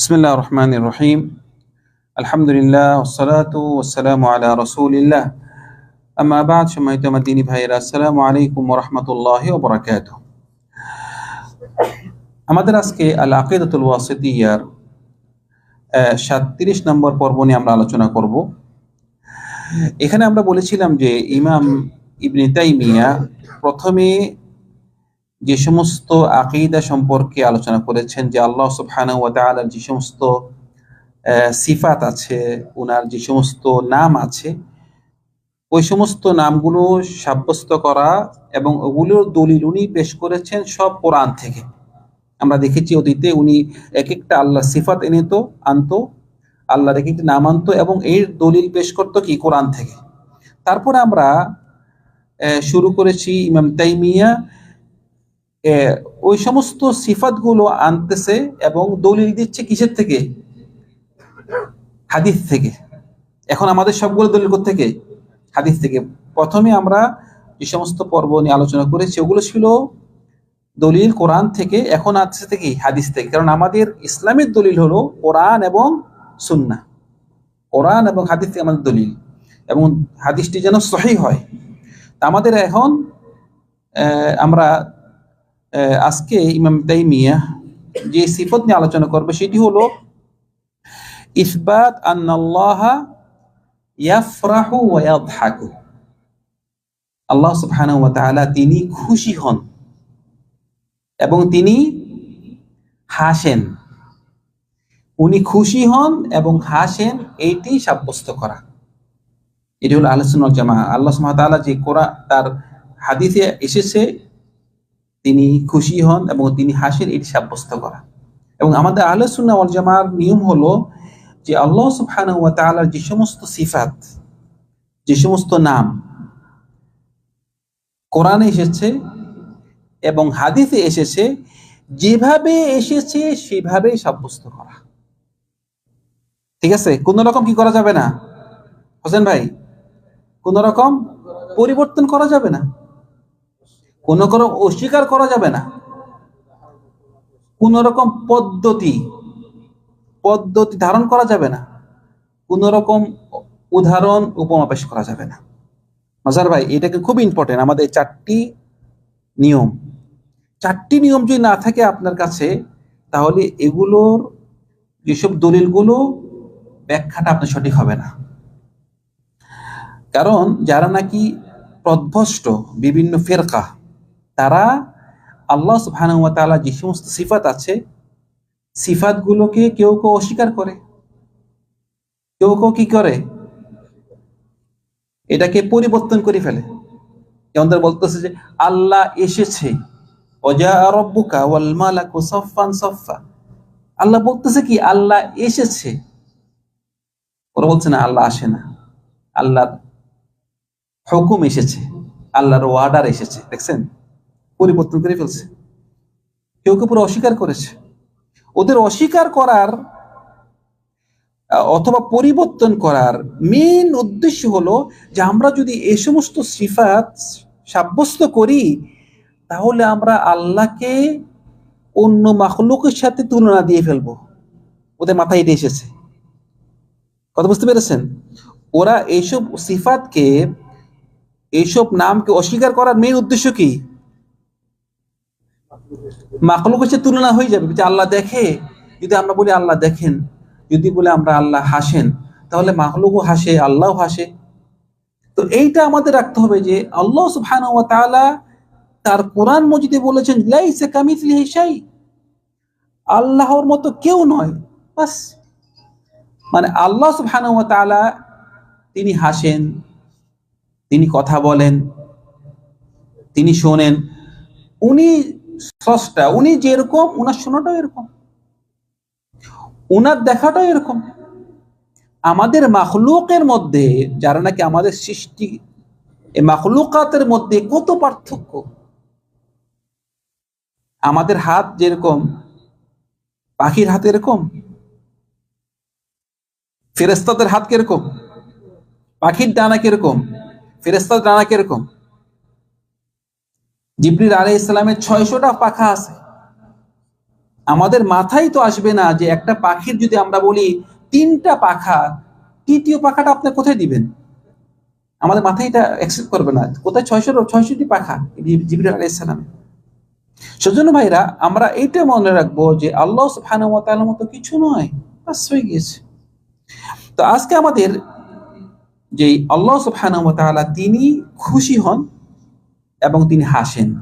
বিসমিল্লা রহমান রহিম আলহামদুলিল্লাহ ওসালাত ওসালাম আলা রসুলিল্লাহ আমাবাদ সময়ত আমার দিনী ভাইয়েরা আসসালামু আলাইকুম রহমতুল্লাহ ওবরাকাত আমাদের আজকে আল আকিদাতুল ওয়াসিদিয়ার সাতত্রিশ নম্বর পর্ব নিয়ে আমরা আলোচনা করব। এখানে আমরা বলেছিলাম যে ইমাম ইবনে তাইমিয়া প্রথমে যে সমস্ত আকিদা সম্পর্কে আলোচনা করেছেন, যে আল্লাহ সুবহানাহু ওয়া তাআলার যে সমস্ত সিফাত আছে ওনার যে সমস্ত নাম আছে, ওই সমস্ত নামগুলো সাব্যস্ত করা এবং ওগুলোর দলিল উনি পেশ করেছেন সব কোরআন থেকে। আমরা দেখেছি অতীতে উনি এক একটা আল্লাহ সিফাত এনে তো আনতো, আল্লাহর এক একটি নাম আনতো এবং এর দলিল পেশ করতো কি? কোরআন থেকে। তারপরে আমরা শুরু করেছি ইমাম তাইমিয়া ওই সমস্ত সিফাতগুলো আনতেছে এবং দলিল দিচ্ছে কিসের থেকে? হাদিস থেকে। এখন আমাদের সবগুলো দলিল থেকে হাদিস থেকে। প্রথমে আমরা যে সমস্ত পর্ব নিয়ে আলোচনা করেছি, ওগুলো ছিল দলিল কোরআন থেকে, এখন আছে থেকে হাদিস থেকে। কারণ আমাদের ইসলামের দলিল হলো কোরআন এবং সুন্না কোরআন এবং হাদিস থেকে আমাদের দলিল। এবং হাদিসটি যেন সহি হয়। আমাদের এখন আমরা আজকে ইমাম তাইমিয়া যে সিফত নিয়ে আলোচনা করবে, সেটি হলো, ইসবাত আল্লাহ সুবহানাহু তিনি খুশি হন এবং তিনি হাসেন। উনি খুশি হন এবং হাসেন, এইটি সাব্যস্ত করা। এটি হলো আলোচনা জামা আল্লাহ সুবহানাহু যে কোরআন, তার হাদিসে এসেছে তিনি খুশি হন এবং তিনি হাসেন এটি সাব্যস্ত করা এবং আমাদের ওয়াল জামার নিয়ম হলো যে আল্লাহ তাআলার যে সমস্ত সিফাত, যে সমস্ত নাম কোরআনে এসেছে এবং হাদিসে এসেছে, যেভাবে এসেছে সেভাবেই সাব্যস্ত করা। ঠিক আছে? কোন রকম কি করা যাবে না? হোসেন ভাই, কোন রকম পরিবর্তন করা যাবে না? কোন রকম অস্বীকার করা যাবে না। কোন রকম পদ্ধতি পদ্ধতি ধারণ করা যাবে না। কোন রকম উদাহরণ উপমা পেশ করা যাবে না। মাজার ভাই, এটাকে খুব ইম্পর্টেন্ট আমাদের চারটি নিয়ম। চারটি নিয়ম যদি না থাকে আপনার কাছে, তাহলে এগুলোর যেসব দলিলগুলো, ব্যাখ্যাটা আপনার সঠিক হবে না। কারণ যারা নাকি প্রধ্বষ্ট বিভিন্ন ফেরকা তারা আল্লাহ সুবহানাহু যে সমস্ত সিফাত আছে, সিফাতগুলোকে কেউ কেউ অস্বীকার করে। কেউ কেউ কি করে? এটাকে পরিবর্তন করে ফেলে। যেমন বলতেছে যে, আল্লাহ এসেছে। আল্লাহ বলতেছে কি, আল্লাহ এসেছে। ওরা বলছে, না, আল্লাহ আসে না। আল্লাহর হুকুম এসেছে। আল্লাহর ওয়ার্ডার এসেছে। দেখছেন? পরিবর্তন করে ফেলছে। কেউ কেউ পুরো অস্বীকার করেছে। ওদের অস্বীকার করার, অথবা পরিবর্তন করার মেন উদ্দেশ্য হলো যে আমরা যদি এ সমস্ত সিফাত সাব্যস্ত করি, তাহলে আমরা আল্লাহকে অন্য মাখলুকের সাথে তুলনা দিয়ে ফেলব। ওদের মাথায় এটা এসেছে। কথা বুঝতে পেরেছেন? ওরা এইসব সিফাতকে, এইসব নামকে অস্বীকার করার মেন উদ্দেশ্য কি? মাকলুকের সাথে তুলনা হয়ে যাবে। যে আল্লাহ দেখে, যদি আমরা বলি আল্লাহ দেখেন, যদি বলে আমরা আল্লাহ হাসেন, তাহলে মাকলুকও হাসে, আল্লাহও হাসে। তো এইটা আমাদের রাখতে হবে যে আল্লাহ তাআলা তার কোরআন মজিদে বলেছেন আল্লাহর মতো কেউ নয়, বাস। মানে আল্লাহ ওয়া তিনি হাসেন, তিনি কথা বলেন, তিনি শোনেন। উনি স্রষ্টা উনি যেরকম, উনার শোনাটাও এরকম। উনার দেখাটাও এরকম। আমাদের মাখলুকের মধ্যে, যারা নাকি আমাদের সৃষ্টি, এই মাখলুকাতের মধ্যে কত পার্থক্য? আমাদের হাত যেরকম, পাখির হাত এরকম? ফেরেস্তাদের হাত কীরকম? পাখির ডানা কীরকম? ফেরেস্তার ডানা কীরকম? জিবরিল আলাই ইসলামের ছয়শটা পাখা আছে। আমাদের মাথায় তো আসবে না যে একটা পাখির যদি আমরা বলি তিনটা পাখা, তৃতীয় পাখাটা আপনি কোথায় দিবেন? আমাদের মাথায় এটা অ্যাকসেপ্ট করবে না। কোথায় ছয়শো ছয়শটি পাখা জিবির আলাইসালামে সেজন্য ভাইরা, আমরা এইটা মনে রাখব যে আল্লাহ সুবহানাহু মতো কিছু নয়। বাস গিয়েছে। তো আজকে আমাদের যে আল্লাহ তাআলা তিনি খুশি হন এবং তিনি হাসেন।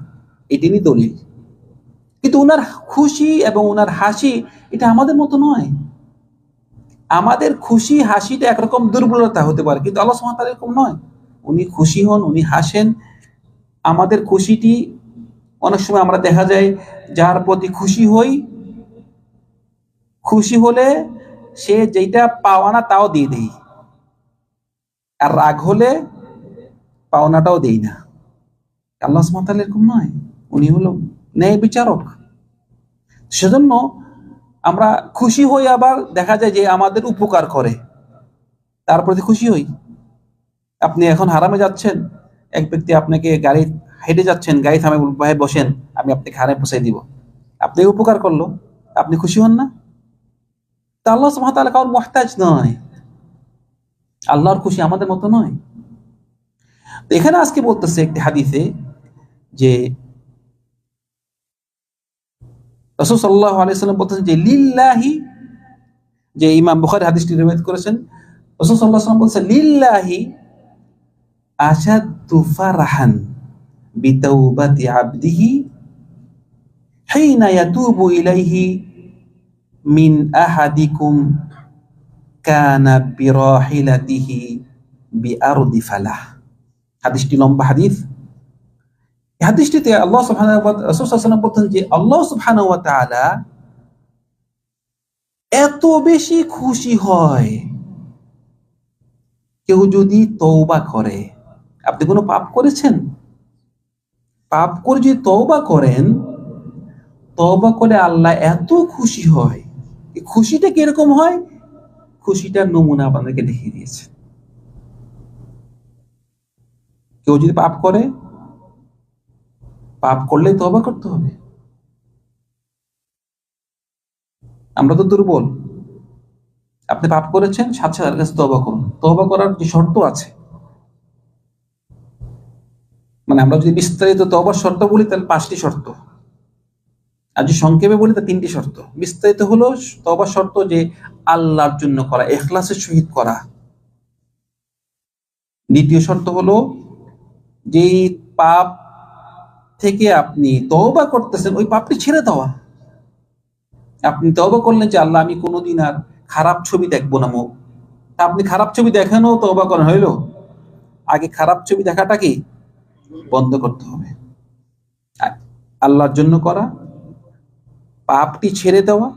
এই তিনি দলিল। কিন্তু ওনার খুশি এবং ওনার হাসি এটা আমাদের মতো নয়। আমাদের খুশি, হাসিটা একরকম দুর্বলতা হতে পারে, কিন্তু আল্লাহ ওয়া এরকম নয়। উনি খুশি হন, উনি হাসেন। আমাদের খুশিটি অনেক সময় আমরা দেখা যায় যার প্রতি খুশি হই, খুশি হলে সে যেটা পাওয়ানা তাও দিয়ে দেই। আর রাগ হলে পাওনাটাও দেই না। আল্লাহ সুবহানাহু এরকম নয়। উনি হলো ন্যায় বিচারক। সেজন্য আমরা খুশি হই আবার দেখা যায় যে আমাদের উপকার করে। তার প্রতি খুশি হই। আপনি এখন হারামে যাচ্ছেন। এক ব্যক্তি আপনাকে গাড়ি হেঁটে যাচ্ছেন, গাড়ি থামে ভাই বসেন, আমি আপনাকে হারামে পৌঁছাই দিব। আপনি উপকার করল। আপনি খুশি হন না? তা আল্লাহ তাআলা কারোর মহতাজ নয়। আল্লাহর খুশি আমাদের মতো নয়। এখানে আজকে বলতেছে একটি হাদিসে যে রসুল সাল্লাহ আলাইসাল্লাম বলতেছেন যে লিল্লাহি যে ইমাম বুখারি হাদিসটি রিওয়ায়াত করেছেন রসুল সাল্লাহ সাল্লাম বলছেন লিল্লাহি আশাদ্দু ফারাহান বিতাওবাতি আবদিহি حين يتوب إليه من أحدكم كان براحلته بأرض فلاح হাদিসটি লম্বা হাদিস এই হাদিসটিতে আল্লাহ সুবহানাহু বলতেন যে আল্লাহ সুবহানাহু এত বেশি খুশি হয়। কেউ যদি তওবা করে, আপনি কোনো পাপ করেছেন? পাপ করে যদি তওবা করেন, তওবা করে আল্লাহ এত খুশি হয়। খুশিটা কীরকম হয়? খুশিটার নমুনা আপনাদেরকে দেখিয়ে দিয়েছে। কেউ যদি পাপ করে পাপ করলে তবা করতে হবে। আমরা তো দুর্বল। আপনি পাপ করেছেন, সাথে সাথে কাছে তবা করুন। তবা করার যে শর্ত আছে মানে আমরা যদি বিস্তারিত তবার শর্ত বলি, তাহলে পাঁচটি শর্ত। আর যদি সংক্ষেপে বলি তা তিনটি শর্ত। বিস্তারিত হলো তবার শর্ত যে আল্লাহর জন্য করা এখলাসের সহিত করা। দ্বিতীয় শর্ত হলো, যেই পাপ থেকে আপনি তওবা করতেছেন, ওই পাপটি ছেড়ে দেওয়া। আপনি তওবা করলেন যে, আল্লাহ, আমি কোনোদিন আর খারাপ ছবি দেখব না, মুখ। আপনি খারাপ ছবি দেখানো তওবা করেন, হইল? আগে খারাপ ছবি দেখাটা কি? বন্ধ করতে হবে। আল্লাহর জন্য করা, পাপটি ছেড়ে দেওয়া।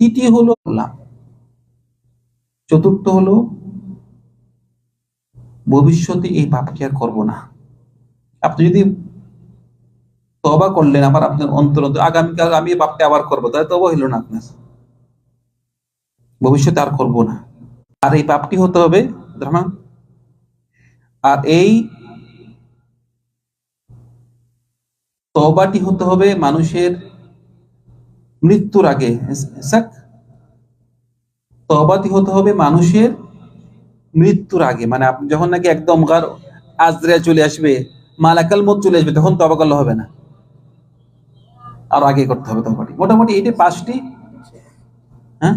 তৃতীয় হলো আল্লাহ চতুর্থ হলো, ভবিষ্যতে এই পাপকে আর করব না। আপনি যদি তবা করলেন, আবার আপনার অন্তর আগামীকাল আমি পাপটা আবার করব, তাহলে তবা হইল না আপনার। ভবিষ্যতে আর করব না। আর এই পাপটি হতে হবে আর এই তবাটি হতে হবে মানুষের মৃত্যুর আগে তবাটি হতে হবে মানুষের মৃত্যুর আগে মানে আপনি যখন নাকি একদম আজরা চলে আসবে মালাকাল মত চলে আসবে, তখন তবা করলে হবে না। আর আগে করতে হবে তবাটি মোটামুটি এইটা পাঁচটি। হ্যাঁ?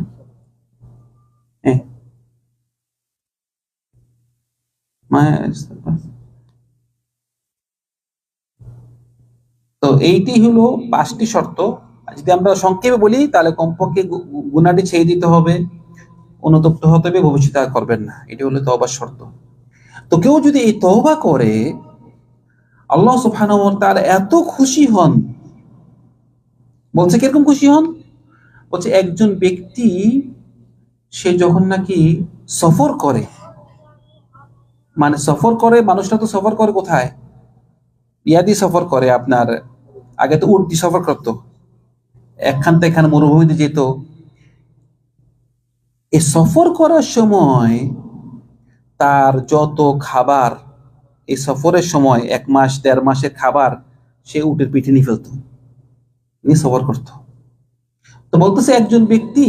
তো এইটি হলো পাঁচটি শর্ত। যদি আমরা সংক্ষেপে বলি, তাহলে কমপক্ষে গুণাটি ছেড়ে দিতে হবে। অনুতপ্ত হতে হবে, ভবিষ্যতে আর করবেন না। এটি হলো তহবার শর্ত। তো কেউ যদি এই তহবা করে আল্লাহ সুফান তার এত খুশি হন। বলছে, কীরকম খুশি হন? বলছে, একজন ব্যক্তি, সে যখন নাকি সফর করে মানে সফর করে, মানুষটা তো সফর করে কোথায়? ইয়াদি সফর করে আপনার, আগে তো উর্দি সফর করতো। একখান থেকে এখানে মরুভূমিতে যেত। এ সফর করার সময় তার যত খাবার এই সফরের সময় এক মাস, দেড় মাসের খাবার সে উটের পিঠে নিয়ে ফেলত, নিয়ে সফর করত। তো বলতেছে একজন ব্যক্তি,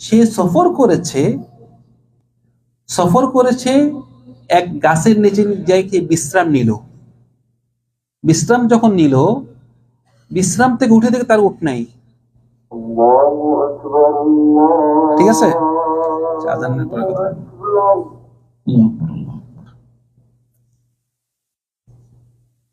সে সফর করেছে সফর করেছে, এক গাছের নিচে যাই বিশ্রাম নিল। বিশ্রাম যখন নিল, বিশ্রাম থেকে উঠে থেকে তার উঠ নাই। ঠিক আছে? আচ্ছা, আজানের পরে কথা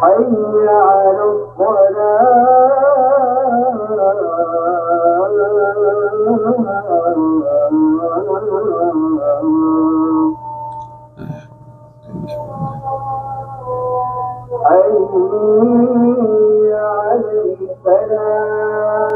حي على الصلاة حي على الفلاح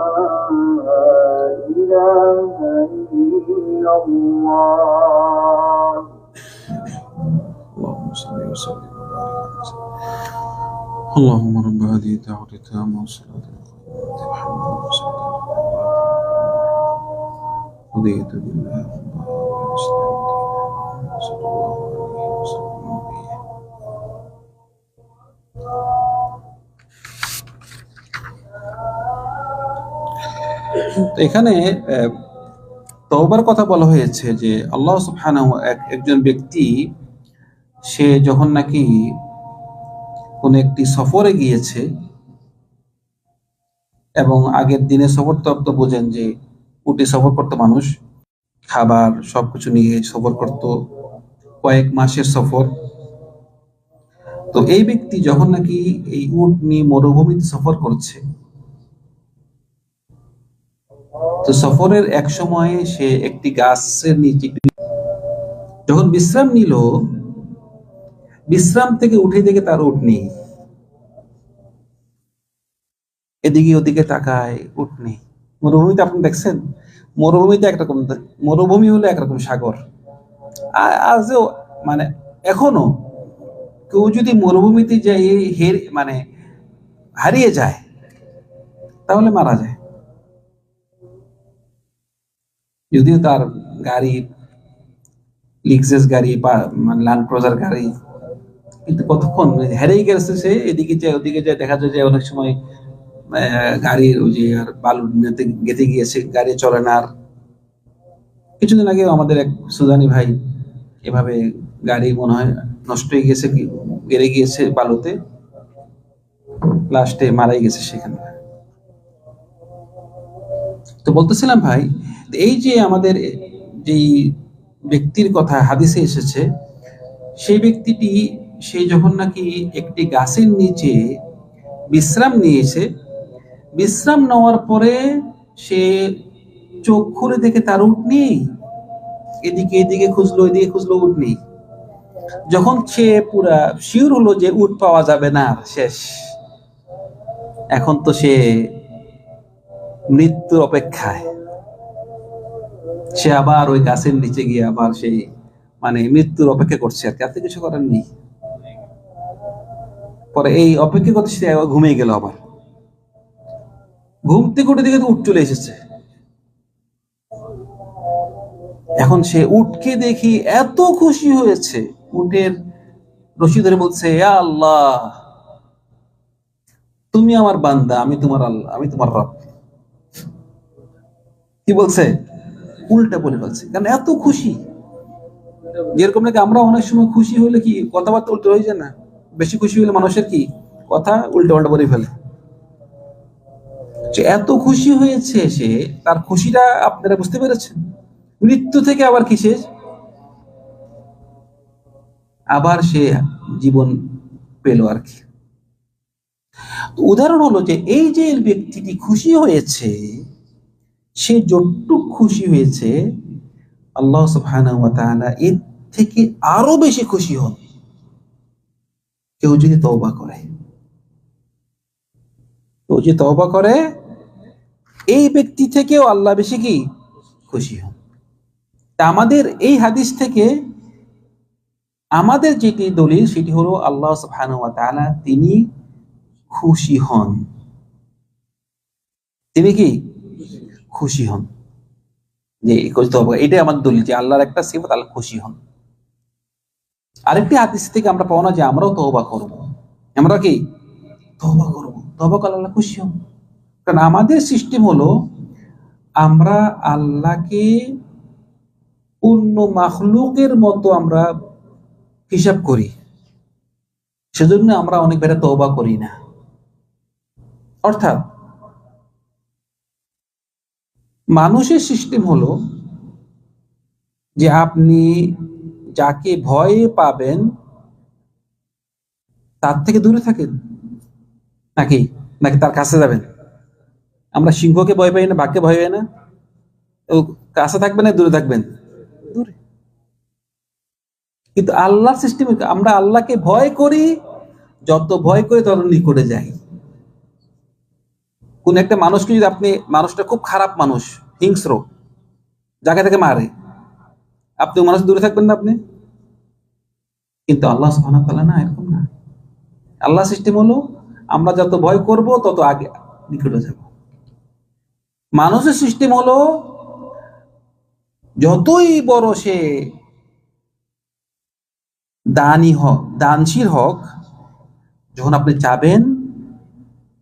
إلا الله اللهم صل وسلم وبارك على سيدنا اللهم رب هذه الدعوة التامة والصلاة القائمة محمد رسول الله رضيت بالله ربا وبالإسلام دينا صلى الله عليه وسلم نبيا তো এখানে আহ, তওবার কথা বলা হয়েছে যে আল্লাহ এক- একজন ব্যক্তি, সে যখন নাকি কোন একটি সফরে গিয়েছে এবং আগের দিনে সফর তো আপনি বোঝেন যে উটে সফর করতো মানুষ, খাবার সবকিছু নিয়ে সফর করত, কয়েক মাসের সফর। তো এই ব্যক্তি যখন নাকি এই উট নিয়ে মরুভূমিতে সফর করছে তো সফরের এক সময়ে সে একটি গাছের নিচে যখন বিশ্রাম নিল, বিশ্রাম থেকে উঠে দেখে তার উঠ নেই। এদিকে ওদিকে তাকায়, উঠ নেই। মরুভূমিতে আপনি দেখছেন? মরুভূমিতে একরকম, মরুভূমি হলো একরকম সাগর। আজও মানে এখনও কেউ যদি মরুভূমিতে যাই হের মানে হারিয়ে যায়, তাহলে মারা যায়। যদিও তার গাড়ি লিক্সাস গাড়ি বা মানে ল্যান্ড ক্রুজার গাড়ি, কিন্তু কতক্ষণ? হেরেই গেছে সে, এদিকে যায়, ওদিকে যায়, দেখা যায় যে অনেক সময় গাড়ির ওই যে আর বালু গেঁথে গিয়েছে, গাড়ি চলে না আর। কিছুদিন আগে আমাদের এক সুদানি ভাই এভাবে গাড়ি মনে হয় নষ্ট হয়ে গেছে, গেড়ে গিয়েছে বালুতে। লাস্টে মারাই গেছে সেখানে। তো বলতেছিলাম ভাই, এই যে আমাদের যেই ব্যক্তির কথা হাদিসে এসেছে, সেই ব্যক্তিটি, সে যখন নাকি একটি গাছের নিচে বিশ্রাম নিয়েছে, বিশ্রাম নেওয়ার পরে সে চোখ খুলে দেখে তার উঠ নেই, এদিকে এদিকে খুঁজলো এদিকে খুঁজলো উঠ নেই। যখন সে পুরা শিওর হলো যে উঠ পাওয়া যাবে না, শেষ। এখন তো সে মৃত্যুর অপেক্ষায়। সে আবার ওই গাছের নিচে গিয়ে আবার সেই মানে মৃত্যুর অপেক্ষা করছে আর কি। আর কিছু করার নেই পরে এই অপেক্ষা করতে সে ঘুমিয়ে গেল আবার। ঘুম থেকে উঠে দিকে উঠ চলে এসেছে। এখন সে উঠকে দেখি এত খুশি হয়েছে। উটের রশি ধরে বলছে আল্লাহ, তুমি আমার বান্দা, আমি তোমার আল্লাহ, আমি তোমার রব। কি বলছে? উল্টা বলে বলছে। কারণ এত খুশি। যেরকম নাকি আমরা অনেক সময় খুশি হলে কি কথাবার্তা উল্টো হয়ে যায় না? বেশি খুশি হলে মানুষের কি কথা উল্টা পাল্টা বলে ফেলে। যে এত খুশি হয়েছে সে, তার খুশিটা আপনারা বুঝতে পেরেছেন? মৃত্যু থেকে আবার কিসে আবার সে জীবন পেল আর কি। উদাহরণ হলো যে, এই যে ব্যক্তিটি খুশি হয়েছে সে যতটুক খুশি হয়েছে, আল্লাহ তাআলা এর থেকে আরও বেশি খুশি হন। কেউ যদি তওবা করে, কেউ যদি তওবা করে, এই ব্যক্তি থেকেও আল্লাহ বেশি কি? খুশি হন। আমাদের এই হাদিস থেকে আমাদের যেটি দলিল, সেটি হলো আল্লাহ ওয়া তিনি খুশি হন। তিনি কি? খুশি হন। যে তওবা এটাই আমাদের দলিল যে আল্লাহর একটা সিফত, আল্লাহ খুশি হন। আরেকটি হাদিস থেকে আমরা পাবো না যে আমরাও তওবা করব। আমরা কি? তওবা করব। তওবা করলে আল্লাহ খুশি হন। কারণ আমাদের সিস্টেম হলো, আমরা আল্লাহকে অন্য মাখলুকের মতো আমরা হিসাব করি। সেজন্য আমরা অনেক বেড়া তওবা করি না। অর্থাৎ মানুষের সিস্টেম হলো যে আপনি যাকে ভয়ে পাবেন তার থেকে দূরে থাকেন। নাকি? নাকি তার কাছে যাবেন? আমরা সিংহকে ভয় পাই না বাঘকে ভয় পাই না। ও কাছে থাকবেন না দূরে থাকবেন? দূরে। কিন্তু আল্লাহর সিস্টেম আমরা আল্লাহকে ভয় করি যত ভয় করে তত নিকটে যাই। কোন একটা মানুষকে যদি আপনি, মানুষটা খুব খারাপ মানুষ, হিংস্র, যাকে তাকে মারে, আপনি মানুষ দূরে থাকবেন না আপনি? কিন্তু আল্লাহ সুবহানাহু তাআলা না, এরকম না। আল্লাহ সিস্টেম হলো, আমরা যত ভয় করব, তত আগে নিকটে যাব। মানুষের সিস্টেম হলো, যতই বড় সে দানি হক, দানশীল হোক, যখন আপনি চাবেন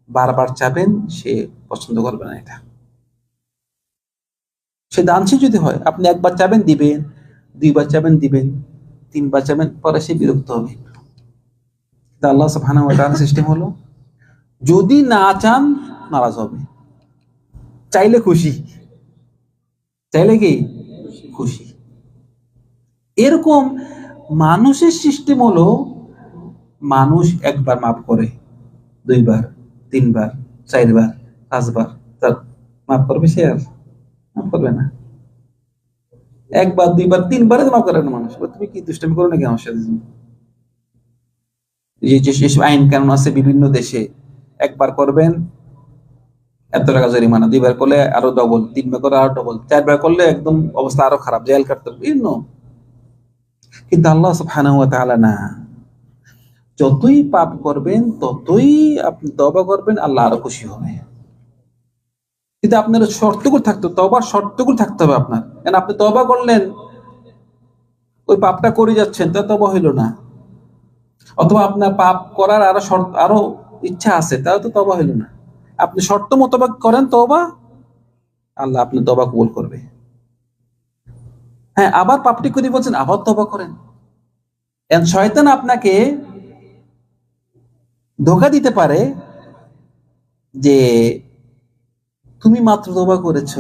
বারবার চাবেন, সে পছন্দ করবে না এটা। সে দানশীল যদি হয়, আপনি একবার চাবেন, দিবেন, দুইবার চাবেন, দিবেন, তিনবার চাবেন, পরে সে বিরক্ত হবে। আল্লাহ তাআলা সিস্টেম হলো, যদি না চান, নারাজ হবে। চাইলে খুশি। চাইলে কি? খুশি। এরকম মানুষের সিস্টেম হলো, মানুষ একবার মাফ করে, দুইবার। তিনবার, চারবার, পাঁচবার। তার মাফ করবে সে আর, মাফ করবে না। একবার, দুইবার, তিনবারে মাফ করে না মানুষ তুমি কি দুষ্টামি করো নাকি আমার সাথে? যেসব আইন কানুন আছে বিভিন্ন দেশে, একবার করবেন, এত টাকা জরিমানা। দুইবার করলে আরও ডবল তিনবার করলে আরও ডবল চারবার করলে একদম অবস্থা আরও খারাপ জেল কাটতে বিভিন্ন কিন্তু আল্লাহ ওয়া তাআলা না। যতই পাপ করবেন, ততই আপনি তবা করবেন, আল্লাহ আরও খুশি হবে। কিন্তু আপনার শর্তগুলো থাকতে তবার শর্তগুলো থাকতে হবে আপনার। কেন আপনি তবা করলেন, ওই পাপটা করে যাচ্ছেন, তা তবা হইল না। অথবা আপনার পাপ করার আরও শর্ত, আরও ইচ্ছা আছে, তাও তো তবা হইল না। আপনি শর্ত মোতাবেক করেন তবা আল্লাহ আপনি তবা কবুল করবে। হ্যাঁ আবার পাপটি করে বলছেন, আবার তবা করেন। শয়তান আপনাকে ধোকা দিতে পারে যে তুমি মাত্র তবা করেছ,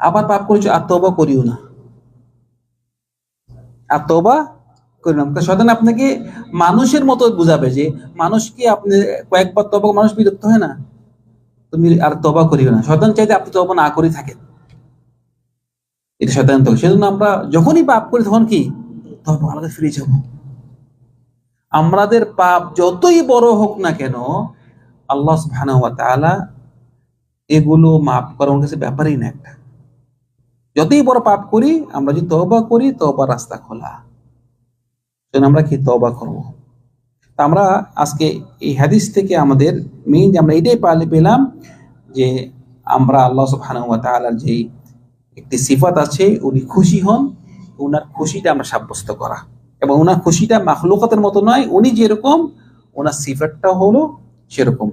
আবার পাপ করেছ, আর তবা করিও না। আর তবা করিও না। শয়তান আপনাকে মানুষের মতো বুঝাবে যে মানুষ কি আপনি কয়েকবার তবা মানুষ বিরক্ত হয় না? তুমি আর তবা করিও না। শয়তান চাইতে আপনি তবা না করে থাকেন। এটা শয়তান তো সেজন্য আমরা যখনই পাপ করি তখন কি? তখন আলাদা ফিরে যাব। আমাদের পাপ যতই বড় হোক না কেন, আল্লাহ তাআলা এগুলো মাফ করার কাছে ব্যাপারই না একটা। যতই বড় পাপ করি, আমরা যদি তওবা করি, তওবা রাস্তা খোলা। আমরা কি তবা করব? তা আমরা আজকে এই হাদিস থেকে আমাদের মেইন যে আমরা এটাই পালে পেলাম যে আমরা আল্লাহ ওয়া তাআলার যে একটি সিফাত আছে, উনি খুশি হন ওনার খুশিটা আমরা সাব্যস্ত করা। এবং ওনার খুশিটা মাখলুকাতের মতো নয়, উনি যেরকম, ওনার সিফাতটা হলো সেরকম।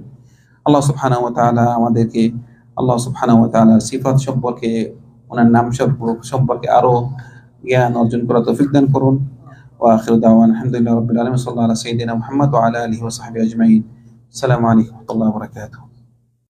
আল্লাহ সুবহানাহু আমাদেরকে, আল্লাহ সুবহানাহু ওয়া সিফাত সম্পর্কে, ওনার নাম সম্পর্ক- সম্পর্কে আরও জ্ঞান অর্জন করা তৌফিক দান করুন। ওয়া আখিরু দাওয়ানা, আলহামদুলিল্লাহি রাব্বিল আলামিন সাল্লাল্লাহু আলা সাইয়্যিদিনা মুহাম্মদ ওয়া আলা আলিহি ওয়া সাহবিহি আজমাইন। আসসালামু আলাইকুম ওয়া বারাকাতুহু।